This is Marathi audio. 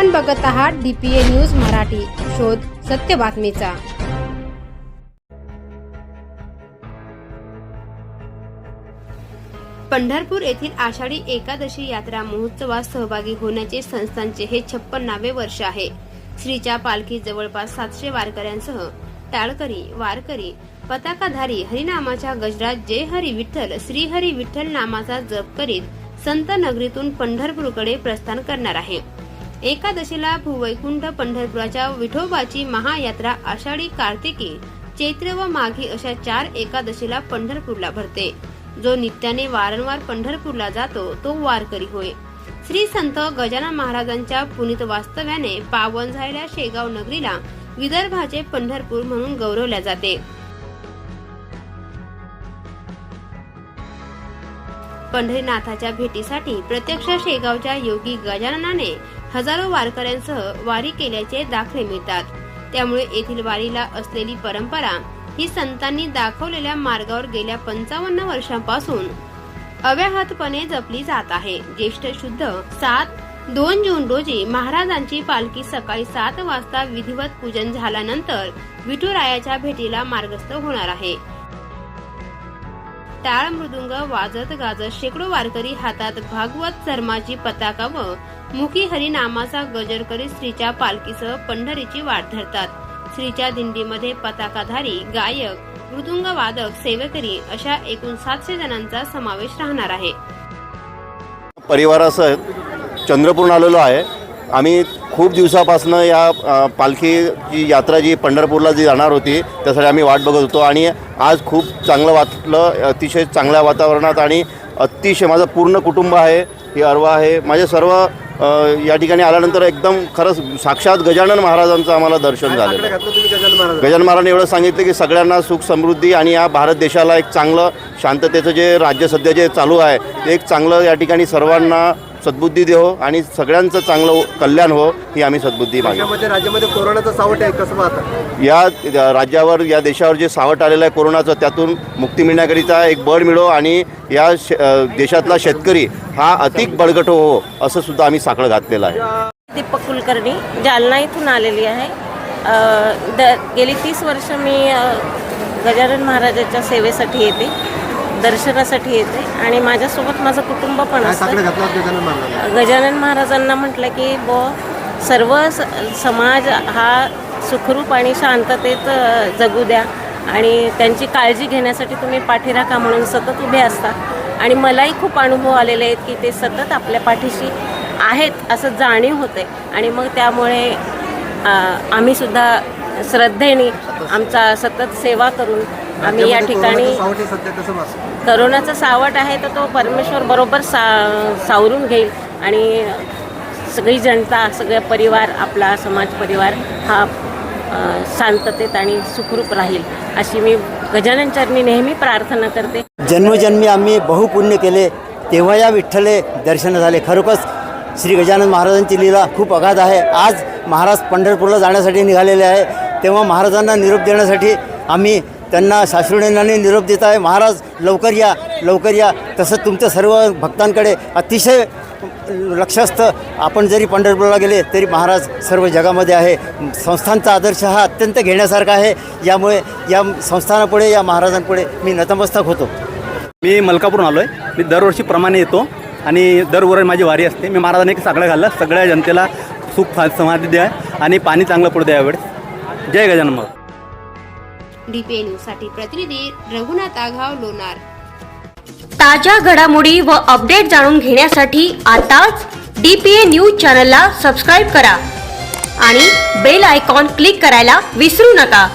आपण बघत आहात डीपीए न्यूज मराठी. शोध सत्य बातमीचा. पंढरपूर येथील आषाढी एकादशी यात्रा महोत्सवात सहभागी होण्याचे संस्थांचे हे छप्पन्नावे वर्ष आहे. श्रीच्या पालखी जवळपास सातशे वारकऱ्यांसह टाळकरी वारकरी पताकाधारी हरिनामाच्या गजरात जय हरी विठ्ठल श्री हरी विठ्ठल नामाचा जप करीत संत नगरीतून पंढरपूरकडे प्रस्थान करणार आहे. एकादशीला भूवैकुंठ पंढरपुराच्या विठोबाची महायात्रा आषाढी कार्तिकी चैत्र व माघी अशा चार एकादशीला पंढरपूरला भरते. जो नित्याने वारंवार पंढरपूरला जातो तो वारकरी होय. श्री संत गजानन महाराजांच्या पुनीत वास्तव्याने पावन झालेल्या शेगाव नगरीला विदर्भाचे पंढरपूर म्हणून गौरवल्या जाते. पंढरीनाथाच्या भेटीसाठी प्रत्यक्ष शेगावच्या योगी गजाननाने हजारो वारकऱ्यांसह वारी केल्याचे दाखले मिळतात. त्यामुळे येथील वारीला असलेली परंपरा ही संतांनी दाखवलेल्या मार्गावर गेल्या पंचावन्न वर्षांपासून अव्याहतपणे जपली जात आहे. ज्येष्ठ शुद्ध सात दोन जून रोजी महाराजांची पालखी सकाळी सात वाजता विधिवत पूजन झाल्यानंतर विठुरायाच्या भेटीला मार्गस्थ होणार आहे. टाळ मृदुंग वाजत गाजत शेकडो वारकरी हातात भागवत धर्माची पताका व मुखी हरिनामाचा गजर करीत श्रीच्या पालखीसह पंढरीची वाट धरतात. श्रीच्या दिंडीमध्ये पताकाधारी गायक मृदुंग वादक सेवेकरी अशा एकूण सातशे जणांचा समावेश राहणार आहे. परिवारासह चंद्रपूरला आलेलो आहे. आम्ही खूप दिवसापासून या पालखीची यात्रा जी पंढरपूरला जी जाणार होती त्यासाठी आम्ही वाट बघत होतो आणि आज खूप चांगलं वाटलं अतिशय चांगल्या वातावरणात आणि अतिशय माझं पूर्ण कुटुंब आहे ही अरवा आहे. माझे सर्व या ठिकाणी आल्यानंतर एकदम खरंच साक्षात गजानन महाराजांचं आम्हाला दर्शन महाराज गजानन महाराजांनी एवढं सांगितलं की सगळ्यांना सुख समृद्धी आणि या भारत देशाला एक चांगलं शांततेचं जे राज्य सध्या जे चालू आहे ते एक चांगलं या ठिकाणी सर्वांना सद्बुद्धी देहो आणि सगळ्यांचं चांगलं कल्याण हो ही आम्ही सद्बुद्धी देशामध्ये राज्यामध्ये कोरोनाचं सावट आहे कसं पाहता? या राज्यावर या देशावर जे सावट आलेलं आहे कोरोनाचं त्यातून मुक्ती मिळण्याकरिता एक बळ मिळो आणि या शे देशातला शेतकरी हा अधिक बळकट हो असं सुद्धा आम्ही साखळ घातलेलं आहे. दीपक कुलकर्णी जालना इथून आलेली आहे. अ, द गेली तीस वर्ष मी गजानन महाराजाच्या सेवेसाठी येते. दर्शनासाठी येते आणि माझ्यासोबत माझं कुटुंब पण असतं. गजानन महाराज गजानन महाराजांना म्हटलं की ब सर्व स- समाज हा सुखरूप आणि शांततेत जगू द्या आणि त्यांची काळजी घेण्यासाठी तुम्ही पाठीराखा म्हणून सतत उभे असता. आणि मलाही खूप अनुभव आलेले आहेत की ते सतत आपल्या पाठीशी आहेत असं जाणीव होते. आणि मग त्यामुळे आम्हीसुद्धा श्रद्धेने आमचा सतत सेवा करून आम्ही या ठिकाणी कोरोनाचं सावट आहे तर तो परमेश्वर बरोबर सा सावरून घेईल. आणि सगळी जनता सगळा परिवार आपला समाज परिवार हा शांततेत आणि सुखरूप राहील अशी मी गजानन चरणी नेहमी प्रार्थना करते. जन्मजन्मी आम्ही बहुपुण्य केले तेव्हा या विठ्ठले दर्शन झाले. खरोखरच श्री गजानन महाराजांची लीला खूप अगाध आहे. आज महाराज पंढरपूरला जाण्यासाठी निघालेले आहे. तेव्हा महाराजांना निरोप देण्यासाठी आम्ही त्यांना साश्रुनयनाने निरोप देत आहे. महाराज लवकर या लवकर या. तसं तुमच्या सर्व भक्तांकडे अतिशय लक्ष असतं आपण जरी पंढरपूरला गेले तरी महाराज सर्व जगामध्ये आहे. संस्थांचा आदर्श हा अत्यंत घेण्यासारखा आहे. यामुळे या संस्थानापुढे या महाराजांपुढे मी नतमस्तक होतो. मी मलकापूरून आलो आहे मी दरवर्षीप्रमाणे येतो आणि दरवर्षी माझी वारी असते. मी महाराजांनी एक सगळं घाललं. सगळ्या जनतेला सुख समाधी द्या आणि पाणी चांगलं पडू द्या यावेळेस. जय गजानन महाराज. डीपे न्यूजसाठी प्रतिनिधी रघुनाथ आघाव लोणार. ताज्या घडामोडी व अपडेट जाणून घेण्यासाठी आताच डीपीए न्यूज चॅनलला सबस्क्राईब करा आणि बेल आयकॉन क्लिक करायला विसरू नका.